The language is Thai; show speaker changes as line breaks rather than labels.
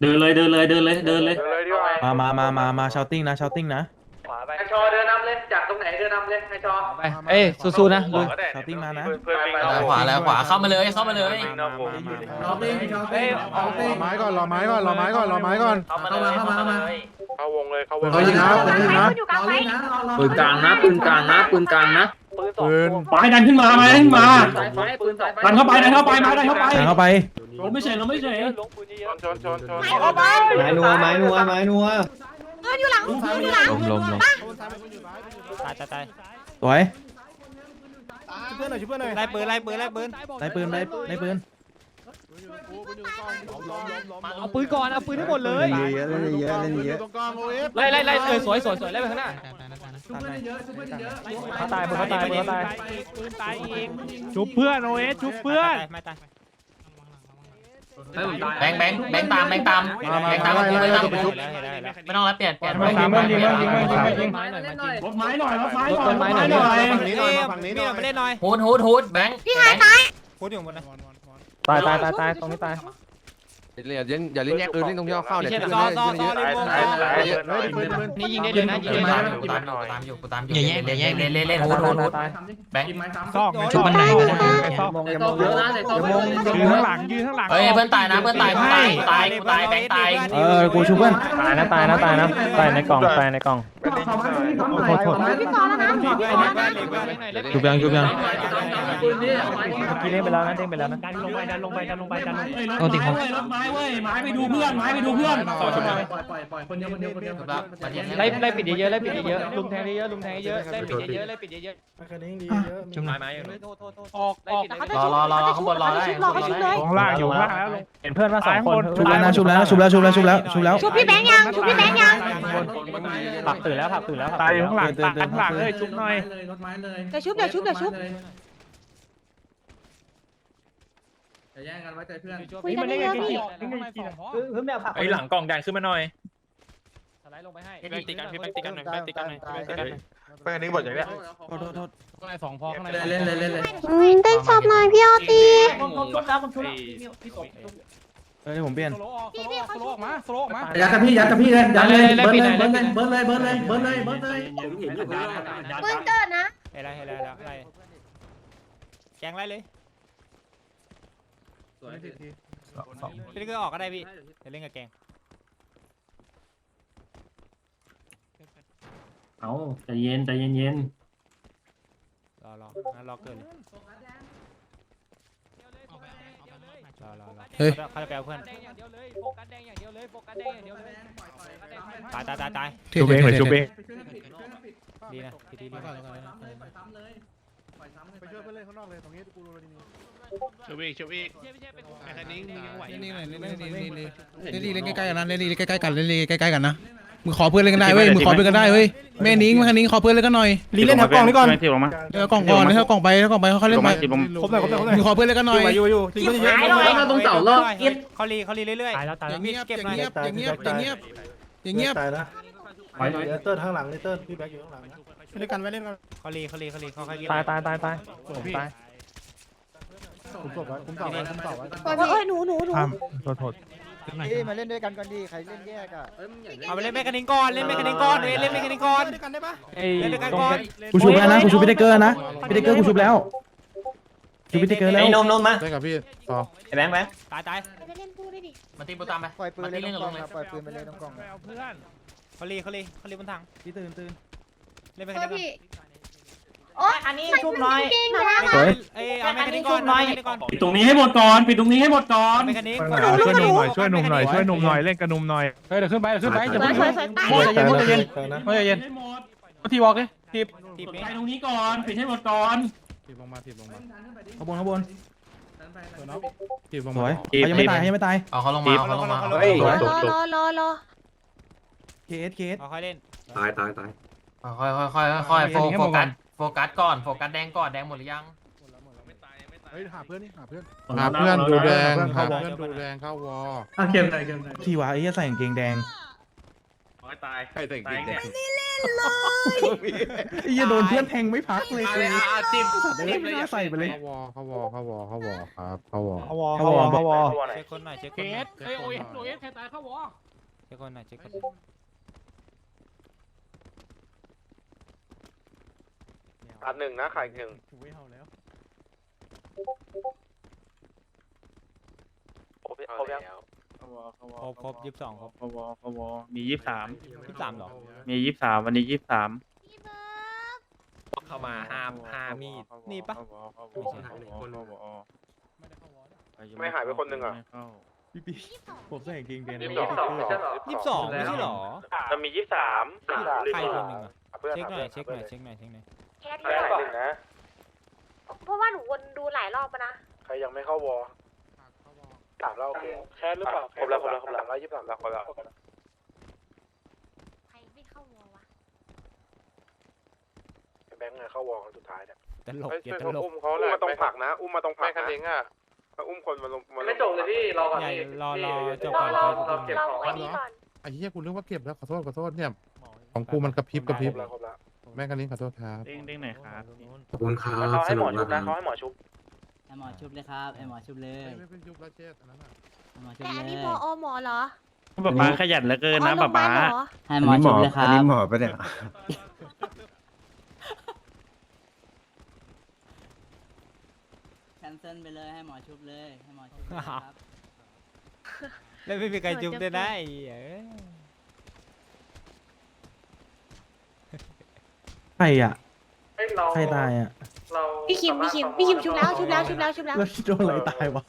เดินเลยเดินเลยเดินเลยเดินเลย
มามามามามาชาวติ้งนะชาวติ้งนะ
ไอชอเดินนำเลยจากตรงไหนเดินนำเลยไอชอ
ไปเอ้ยสู้ๆนะลุย
ชาวติ้งมานะ
ขวาแล้วขวาเข้ามาเลยเข้ามาเลย
ชอเต้ชอเต้
เอา
เต้
รอไม้ก่อนรอไม้ก่อนรอไม้ก่อนรอไม้ก่อน
เข้ามาเลยเข้ามาเลย
เข้าวงเลยเข้าวง
เขายิงนะเขายิงนะ
อยู่กลางไฟ
ปืนกลางนะปืนกลางนะปืนกลางนะ
ปืน
ไปดันขึ้นมามาดันขึ้นมา
สายไฟปืนสายไฟ
ดันเข้าไปดันเข้าไปมาดันเข้าไป
ทางเข้าไป
เราไม่เฉยเราไม่เฉย
ชนชนชน
ไม้ออกมา
ไม้นัวไม้นัวไม้นัว
เพื่อนอยู่หลังเพื่อนอยู่หลัง
ลมลมลม
ตายตายตาย
สวย
เพื่อนหน่อยช่วยเพื่อนหน่อย
ไล่ปืนไล่ปืนไล่ปืน
ได้ปืนได้ได้ปืน
เอาปืนก่อนเอาปืนให้หมดเลย
เยอะเล่นเยอะเล่นเยอะ
ตรงกลางโอเอฟ
ไล่ไล่ไล่เออสวยสวยสวยไล่ไปข้างหน้า
ชุบเพื่อนเยอะชุบเพื่อนเยอะ
เขาตายเขาตายเขาตายปืนตายเองชุบเพื่อนโอเอสชุบเพื่อนไม่ตาย
แบงค์แบงค์แบงค์ตามแบงค์ตามแบงค์ตามกูไม่ต้องไม่ต้องแล้วเปลี่ยนเปลี่ยน
ยิงมันยิงมันยิงมันยิงมันยิง
ไม้หน่อย
เล่นหน่อย
รถไม้หน่อยรถไม้หน่อย
ต้นไม้หน่อย
หน่อย
ฝั่งนี้หน่อยฝั่งนี้หน่อย
มาเล่นหน่อย
ฮูดฮูดฮูดแบงค์
พี่หายตาย
พูดอยู่บนนะ
ตายตายตายตายตรงนี้ตาย
อย่าเล่นอย่าเล่นแยกเออเล่นตรงที่เราเข้าเนี่ย
เชี่ยซอซอซอริมวง
เฮ้ยปืนปืน
นี่ยิงได้เลยนะยิงได้
ตาม
เลย
อยู่ตามอยู่กูตามอยู่เล่นเล่นเล่นเล่นเล่นฮูดฮูดฮูด
ทำดิ
แบงค์
กินไม้ซ้ำ
ซอก
ชุบมันไหนก็ได้
มองมองเยอะนะไหนซ้อมเยอะ
ยืนข้างหลังยืนข้างหลัง
เฮ้ยเพื่อนตายนะเพื่อนตายตายตายตายแบงค์ตาย
เออกูชูเพื่อน
ตายนะตายนะตายนะตายในกล่องตายในกล่อง
ขอไม้ตรงนี้ซ้ำหน่อยขอไม้
พี่กอแล้วนะ
ชูยังชูยัง
ปืนนี่เอาไม้
กี่เล่นไปแล้วนะเด้งไปแล้วนะ
ดันลงไปดันลงไปดันลงไปดันลงไป
รถไม้เว้ยรถไม้เว้ยไม้ไปดูเพื่อนไม้ไปดูเพื่อน
ปล่อยปล่อยปล่อยปล่อยคนเดียวคนเดียวคนเดียว
ไล่ไล่ปิดเยอะๆไล่ปิดเยอะๆลุมแทงเยอะๆลุมแทงเยอะๆไล่ปิดเยอะๆไล่ปิดเยอะ
คันนี้ดีเยอะ
ๆจุ่มไม้ไม้อยู่โทษโทษโทษออกออก
รอรอรอข้างบนรอได้
รอเขาชุบเลย
ข้างล่างอยู่ข้างล่างแล้วลง
เห็นเพื่อนว่าสองคน
ชูแล้วนะชูแล้วชูแล้วชูแล้วชูแล้วชูแล้ว
ชุบพี่แบงค์ยังชุบพี่แบงค์ยัง
ผักตื่นแล้วผักตื่นแล้ว
ตายอยู่ข้างหลังตายข้างหลังเลยชุบหน่อย
เลยรถไม้เลย
เดี๋ยวชุบเดี๋ยวชุบเดี๋ยวชุบ
อย่าแย่งกันไว้ใจเพื่อน
คุยกันได้เยอะพี่
เพิ่มแนวผัก
ไอ้หลังกล่องดันขึ้นมาหน่อยสไลด์ลงไปให้
พี่แบงค์ตีกันพี่แบงค์ตีกันหน่อยพี่แบงค์ตีกันหน่อยพี่แบงค์ตีกันหน่อย
ไปอันนี้หมดอย่างเงี้ย
โทษโทษโทษ
ข้างในสองพอข้างใน
เล่นเล่นเล่นเล่น
อืมเต้นสอบหน่อยพี่ออตี
ผมชุบแล้วผมชุบแล้วพี่กบ
เฮ้ยผมเปลี่ยน
โซโล่ออกโซโล่ออกโซโล่ออกมาโซโล่ออกมา
ยัดกับพี่ยัดกับพี่เลยยัดเลยเบิร์ดเลยเบิร์ดเลยเบิร์ดเลยเบิร์ดเลยเบิร์ดเลยเบิร์ดเลย
ปืนเกิดนะ
เฮ้ยไรเฮ้ยไรไรแกงไรเลย
สวยพี่
พี่ก็ออกก็ได้พี่เดี๋ยวเล่นกับแกง
เอาใจเย็นใจเย็นเย็น
รอรองั้นรอเกินเลยรอรอรอเฮ้ย เขาจะแปลเพื่อนอย่างเดียวเลยโฟกัสแดงอย่างเดียวเลยโฟกัสแดงอย่างเดียวเลยตายตายตายตาย
ชูเบงหรือชูเบง
ดีนะดีดีดี
ปล่ อยซ้ำเลยปล่อยซ้ำเลย
ไปช่วยเพื่อนเล่นข้างนอกเลยตรงนี้กูรู้ดี
ชูอีกชูอีก
แค่นี้ยังไหว
นี่นี่นี่นี่นี่เล่นดีเล่นใกล้ๆกันนะเล่นดีใกล้ๆกันเล่นดีใกล้ๆกันนะมึงขอเพื่อนเล่นกันได้เว้ยมึงขอเพื่อนกันได้เว้ยแม่นิ้งแม่นิ้งขอเพื่อนเล่นกันหน่อย
รีเล่นแถวกล่องนี้ก่อน
เออกล่องก่อนนะกล่องไปกล่องไปเขาเล่นไป
ครบเลยครบเลยครบเลย
มึงขอเพื่อนเล่นกันหน่อย
อยู่อยู่รีเล่นเยอะ
แล้วก็ตรงเสาลอกอิด
เขาลีเขาลีเรื่อย
ตายแล้วตาย
อ
แล้ว
ย่างเงียบ
เก็บ
อ
หน่อย
ย่างเงียบอย่างเงียบอย่างเงียบอย่างเงียบ
ตายนะ
ถอยหน่อย
เติ้ลข้างหลังเติ้ลพี่แบ็คอยู่ข้างหลังนะเล่นกันไว้เล่นกัน
เขาลีเขาลีเขาลีเขาเขาลี
ตายตายตายตายตาย
คุ้มศพไว้คุ้มเสาไว้คุ้มเสาไว้
โอ้ยหนูหนูหนู
โทษโทษ
มาเล่นด้วยกันก่อนดีใครเล่นแยกอะ
เอาไปเล่นแมคคานิงก่อนเล่นแมคคานิงก่อนเล่นแมคคานิงก่อน
กันได้ปะ
ไอ้
เล่นด้วยกัน
ตรง
ก่อน
กูชูแล้วนะกูชูพิเตเกอร์นะพิเตเกอร์กูชูแล้วชูพิเตเกอร์แล้ว
ไอ้นมนมมา
ได้กับพี่ต่อ
ไอ้แบงค์แบงค์
ตายตาย
ไปเล่นพูดได้ดิ
มาตีปูตามไป
ปล่อยปืน
มา
เล
ตี
ย
เล่น
น้
กั
อบงก
ล
ล่อง
งเลย
ปล่อยปืนไปเลยน้องกล่อง
เอาเพื่อน เขาลีเขาลีเขาลีบนทาง
พี่ตื่นตื่น
เล่นแมค
เอ
คา
อ
นิงก่อน
พี่โอ๊ย
อันนี้ชุบน้อย
เก่งนะ
สวย
เอ้ยเอาแมคคานิงก่อนเอาแมคคานิงก่อน
ปิดตรงนี้ให้หมดก่อนปิดตรงนี้ให้หมดก่อน
แมคคานิง
ช่วยหนุ่มหน่อยช่วยหนุ่มหน่อยช่วยหนุ่มหน่อยเล่นกับหนุ่มหน่อยเฮ้ยเดี๋ยวขึ้นไปเดี๋ยวขึ้นไป
ส
จะ
วยสวยสวยตาย
โมใจเย็นโมใจเย็นโมใจเย็น
ให้หมด
ทีวอล์กเลยทีบ
ทีบ
ไปตรงนี้ก่อนปิดให้หมดก่อน
ทีบลงมาทีบลงมา
ข้างบนข้างบน
ทีบลง
ส
มา
วยเขายังไม่ตายเขายังไม่ตาย
เอาเขาลงมาเขาลงมา
รอรอรอรอ
เคสเคส
เอาค่อยเล่น
ตายตายตาย
ค่อยค่อยค่อยค่อยโฟโฟกัสโฟกัสก่อนโฟกัสแดงก่อนแดงหมดหรือยัง
เฮ้ยหาเพื่อนนี่หาเพื่อน
หาเพื่อนดูแดง
หาเพื่อนดูแดงเข้าวอ
อะเกมไหนเกมไหน
ทีวะไอ้เหี้ยใส่กางเกงแดง
ใครแต่งจริง
ไอ้เหี้ยโดนเพื่อนแทงไม่พักเลย
เอาเลยอะจิ้ม
สัตว์เลยไม่น่าใส่ไปเลย
เขาวอเขาวอเขาวอเขาวอครับเขาวอ
เขาวอ
เขาวอเขาวอ
เช็คคนหน่อยเช็ค
เค
คนหน่อย
สเอ้ยโอเอสโอเอสใครตายเข้าวอ
เช็คคนหน่อยเช็คคน
อั นหนึ่งนะขายหนึ่ง
เขาวอเขาวอ
ครบครบยี่สิบสองครบ
เขาวอเขาวอมียี่สิบสาม
ยี่สิบสามเหรอ
มียี่สิบสามวันนี้ยี่สิบสาม
พี่เบิร์ด
เข้ามาห้ามห้ามีดนี่ปะ
ไม่หายไปคนหนึ่งอะ
พี่ปีผมใส่กางเกงแดง
ยี่สิบสอง
ยี่สิบสองไม่ใช่เหรอ
มันมียี่สิบสาม
ใครคนหนึ่งอะ
เพื่อน
เช็คหน่อยเช็คหน่อยเช็คหน่อยเช็คหน่อย
แคท
ขายหนึ่งนะ
เพราะว่าหนูวนดูหลายรอบแล้วนะ
ใครยังไม่เข้าวอสามแล้วโอเคแค่หรือเปล่าครบแล้วครบแล้วครบแล้ว ยี่สิบสามแล้วครบแล้ว
ใครไม่เข้าวอวะ
แบงค์ไงเข้าวอครั้งสุดท้ายเนี่ย
ตลกเกีย
ช่วย
ตลก
อุ้มเขาอุ้มมาตรงผักนะ อุ้มมาตรงผักนะอุ้มคนมาลงมาไม่จบเลยพี่รอก่อน
ใหญ่รอรอจบ
รอ
ก่อน
รอ
ค่อยพูด
รอไว้นี่ก่อน
ไอ้เหี้ยกูนึกว่าเก็บแล้วขอโทษขอโทษเนี่ยของกูมันกระพริบกระพริบ
แล้วครบแล้ว
แม่คันนี้ขอโทษครับ
เด้งเด้งไหนครับ
ขอบคุณครับสนุกมากเขาให้หมอชุบ
ไอหมอชุบเลยครับไอหมอชุบเลย
ไม่เป็นยุบแล้วเจ๊อันนั้นอะ
หมอชุบ
แต่อัน
เล
นี้
ย
พออหมอเหรอ
ป๊าป๊าขยันเหลือเกินนะ
อ๋อโรงพยาบาลเหรอ
ให้หมอชุบเลยครับ
หมอปะเนี่ย
แคนเซิลไปเลยให้หมอชุบเลยให้หมอชุบเลยครับ
แล้วไม่มีใครจุ๊บด้วยนะไอ้เอ้ย
ใครอะใครตายอะ
พี่คิมพี่คิมพี่คิมชุบแล้วชุบแล้วชุบแล้วชุบแล้ว
แล้วโดนอะไรตายวะ